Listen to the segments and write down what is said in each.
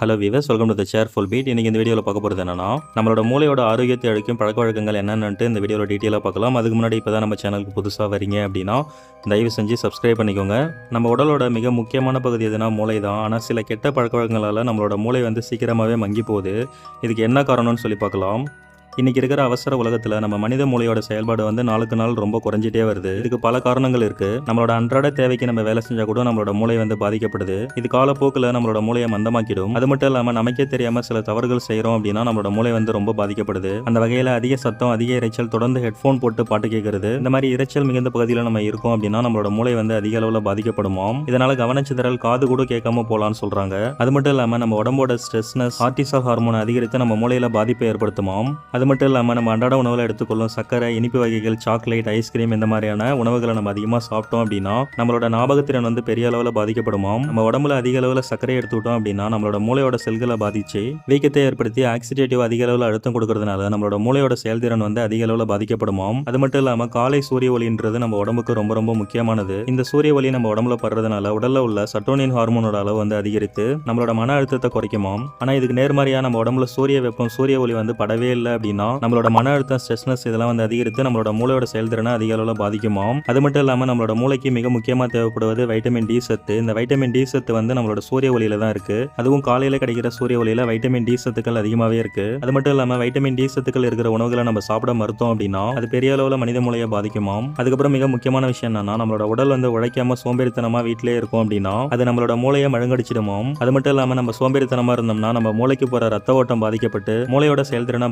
Hello viewers welcome to the cheerful beat இன்றைக்கி இந்த வீடியோவில் பார்க்க போகிறது என்னன்னா நம்மளோட மூளையோட ஆரோக்கியத்தை அழிக்கும் பழக்க வழக்கங்கள் என்னென்னு இந்த வீடியோவில் டீட்டெயிலாக பார்க்கலாம். அதுக்கு முன்னாடி இப்போ தான் நம்ம சேனலுக்கு புதுசாக வரீங்க அப்படின்னா தயவு செஞ்சு சப்ஸ்கிரைப் பண்ணிக்கோங்க. நம்ம உடலோட மிக முக்கியமான பகுதி எதுனா மூளை தான் ஆனால் சில கெட்ட பழக்க வழக்கங்களால் நம்மளோட மூளை வந்து சீக்கிரமாகவே மங்கி போகுது. இதுக்கு என்ன காரணம்னு சொல்லி பார்க்கலாம். இன்னைக்கு இருக்கிற அவசர உலகத்தில் நம்ம மனித மூளையோட செயல்பாடு வந்து நாளுக்கு நாள் ரொம்ப குறைஞ்சிட்டே வருது. இதுக்கு பல காரணங்கள் இருக்கு. நம்மளோட அன்றாட தேவைக்கு நம்ம வேலை செஞ்சா கூட நம்மளோட மூளை வந்து பாதிக்கப்படுது. இது காலப்போக்கில் நம்மளோட மூளையை மந்தமாக்கிடும். அது மட்டும் இல்லாமல் நமக்கே தெரியாம சில தவறுகள் செய்கிறோம் அப்படின்னா நம்மளோட மூளை வந்து ரொம்ப பாதிக்கப்படுது. அந்த வகையில் அதிக சத்தம் அதிக இரைச்சல் தொடர்ந்து ஹெட்ஃபோன் போட்டு பாட்டு கேட்கறது இந்த மாதிரி இரைச்சல் மிகுந்த பகுதியில் நம்ம இருக்கோம் அப்படின்னா நம்மளோட மூளை வந்து அதிக அளவில் பாதிக்கப்படுமாம். இதனால கவனச்சிதறல் காது கூட கேட்காம போலான்னு சொல்றாங்க. அது மட்டும் இல்லாமல் நம்ம உடம்போட ஸ்ட்ரெஸ்னஸ் ஆர்டிசல் ஹார்மோன் அதிகரித்து நம்ம மூளையில பாதிப்பை ஏற்படுத்துமோ அது அது மட்டும் இல்லாமல் நம்ம அன்றாட உணவில் எடுத்துக்கொள்ளும் சர்க்கரை இனிப்பு வகைகள் சாக்லேட் ஐஸ்கிரீம் இந்த மாதிரியான உணவுகளை நம்ம அதிகமாக சாப்பிட்டோம் அப்படின்னா நம்மளோட ஞாபகத்திறன் வந்து பெரிய அளவில் பாதிக்கப்படுமாம் நம்ம உடம்புல அதிக அளவில் சர்க்கரை எடுத்துக்கிட்டோம் அப்படின்னா நம்மளோட மூளையோட செல்களை பாதிச்சு வீக்கத்தை ஏற்படுத்தி ஆக்சிடேட்டிவ் அதிக அளவில் அழுத்தம் கொடுக்கறதுனால நம்மளோட மூளையோட செயல்திறன் வந்து அதிக அளவில் பாதிக்கப்படுமாம் அது மட்டும் இல்லாமல் காலை சூரிய ஒளின்றது நம்ம உடம்புக்கு ரொம்ப ரொம்ப முக்கியமானது. இந்த சூரிய ஒளி நம்ம உடம்புல படுறதுனால உடல்ல உள்ள சட்டோனின் ஹார்மோனோட அளவு வந்து அதிகரித்து நம்மளோட மன அழுத்தத்தை குறைக்குமாம். ஆனால் இதுக்கு நேர்மறையாக நம்ம உடம்புல சூரிய வெப்பம் சூரிய ஒளி வந்து படவே இல்லை அப்படின்னு அப்படின்னா நம்மளோட மன அழுத்தம் ஸ்ட்ரெஸ்னஸ் இதெல்லாம் வந்து அதிகரித்து நம்மளோட மூளையோட செயல்திறனை அதிக அளவில் பாதிக்குமாம் அது மட்டும் இல்லாமல் நம்மளோட மூளைக்கு மிக முக்கியமாக தேவைப்படுவது வைட்டமின் டி சத்து. இந்த வைட்டமின் டி சத்து வந்து நம்மளோட சூரிய ஒளியில தான் இருக்கு. அதுவும் காலையில் கிடைக்கிற சூரிய ஒளியில வைட்டமின் டி சத்துக்கள் அதிகமாகவே இருக்கு. அது மட்டும் இல்லாமல் வைட்டமின் டி சத்துக்கள் இருக்கிற உணவுகளை நம்ம சாப்பிட மறுத்தோம் அப்படின்னா அது பெரிய அளவில் மனித மூளையை பாதிக்குமாம் அதுக்கப்புறம் மிக முக்கியமான விஷயம் என்னன்னா நம்மளோட உடல் வந்து உழைக்காம சோம்பேறித்தனமா வீட்டிலே இருக்கும் அப்படின்னா அது நம்மளோட மூளையை மழுங்கடிச்சிடுமாம் அது மட்டும் இல்லாமல் நம்ம சோம்பேறித்தனமா இருந்தோம்னா நம்ம மூளைக்கு போற ரத்த ஓட்டம் பாதிக்கப்பட்டு மூளையோட செயல்திறனை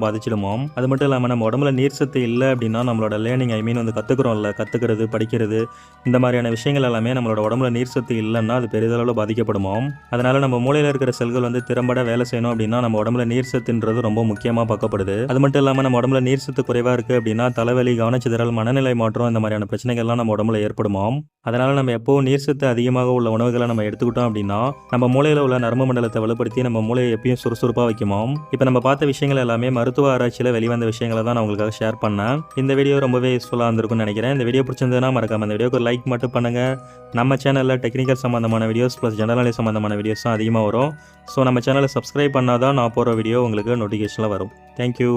பாதிச்சிடுமாம் அது மட்டும் இல்லாமல் நம்ம உடம்புல நீர் சத்து இல்லை அப்படின்னா நம்மளோட லேர்னிங் ஐ மீன் வந்து கற்றுக்குறோம்ல கற்றுக்கிறது படிக்கிறது இந்த மாதிரியான விஷயங்கள் எல்லாமே நம்மளோட உடம்புல நீர் சத்து இல்லைன்னா அது பெரிதளவில் பாதிக்கப்படுமாம் அதனால நம்ம மூளையில் இருக்கிற செல்கள் வந்து திறம்பட வேலை செய்யணும் அப்படின்னா நம்ம உடம்புல நீர் சத்துன்றது ரொம்ப முக்கியமாக பார்க்கப்படுது. அது மட்டும் இல்லாமல் நம்ம உடம்புல நீர் சத்து குறைவாக இருக்குது அப்படின்னா தலைவலி கவனச்சிதறல் மனநிலை மாற்றம் இந்த மாதிரியான பிரச்சனைகள்லாம் நம்ம உடம்புல ஏற்படுமாம் அதனால் நம்ம எப்போவும் நீர் சத்து அதிகமாக உள்ள உணவுகளை நம்ம எடுத்துக்கிட்டோம் அப்படின்னா நம்ம மூளையில் உள்ள நரம்பு மண்டலத்தை வலுப்படுத்தி நம்ம மூளையை எப்பயும் சுறுசுறுப்பாக வைக்குமாம் இப்போ நம்ம பார்த்த விஷயங்கள் எல்லாமே மருத்துவ ஆராய்ச்சி ஆராய்ச்சியில் வெளிவந்த விஷயங்களை தான் நான் உங்களுக்காக ஷேர் பண்ணேன். இந்த வீடியோ ரொம்பவே யூஸ்ஃபுல்லாக இருந்திருக்கும்னு நினைக்கிறேன். இந்த வீடியோ பிடிச்சிருந்ததுன்னா மறக்காம இந்த வீடியோக்கு லைக் மட்டும் பண்ணுங்க. நம்ம சேனலில் டெக்னிக்கல் சம்மந்தமான வீடியோஸ் ப்ளஸ் ஜெனரலி சம்மந்தமான வீடியோஸ் தான் அதிகமாக வரும். ஸோ நம்ம சேனலை சப்ஸ்கிரைப் பண்ணாதான் நான் போகிற வீடியோ உங்களுக்கு நோட்டிஃபிகேஷனில் வரும். தேங்க்யூ